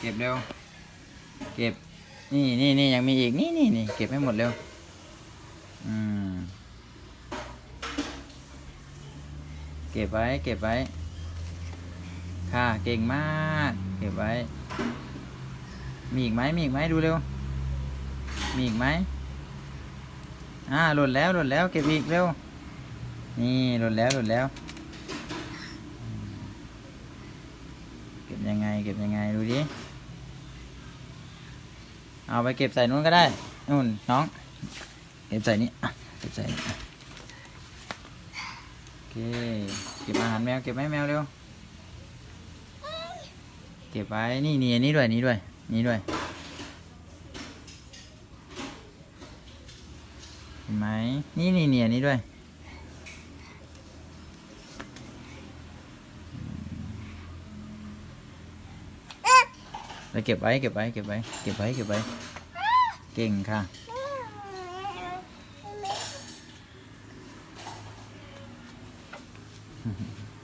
เก็บเร็ว เก็บ นี่นี่นี่ยังมีอีก นี่นี่นี่เก็บให้หมดเร็ว อืม เก็บไว้ เก็บไว้ ค่ะ เก่งมาก เก็บไว้ มีอีกไหม มีอีกไหมดูเร็ว มีอีกไหม อ่า หล่นแล้ว หล่นแล้ว เก็บอีกเร็ว นี่ หล่นแล้ว หล่นแล้ว เก็บยังไง เก็บยังไงดูดิเอาไปเก็บใส่นู้นก็ได้นู่นน้อง เก็บใส่นี่อะเก็บใส่โอเคเก็บอาหารแมวเก็บให้แมวเร็วเก็บไว้นี่นี่นี้ด้วยนี่ด้วยนี่ด้วยเห็นไหมนี่นี่นี่นนี้ด้วย เก็บไว้เก็บไว้เก็บไว้เก็บไว้เก็บไว้ เก่งค่ะเ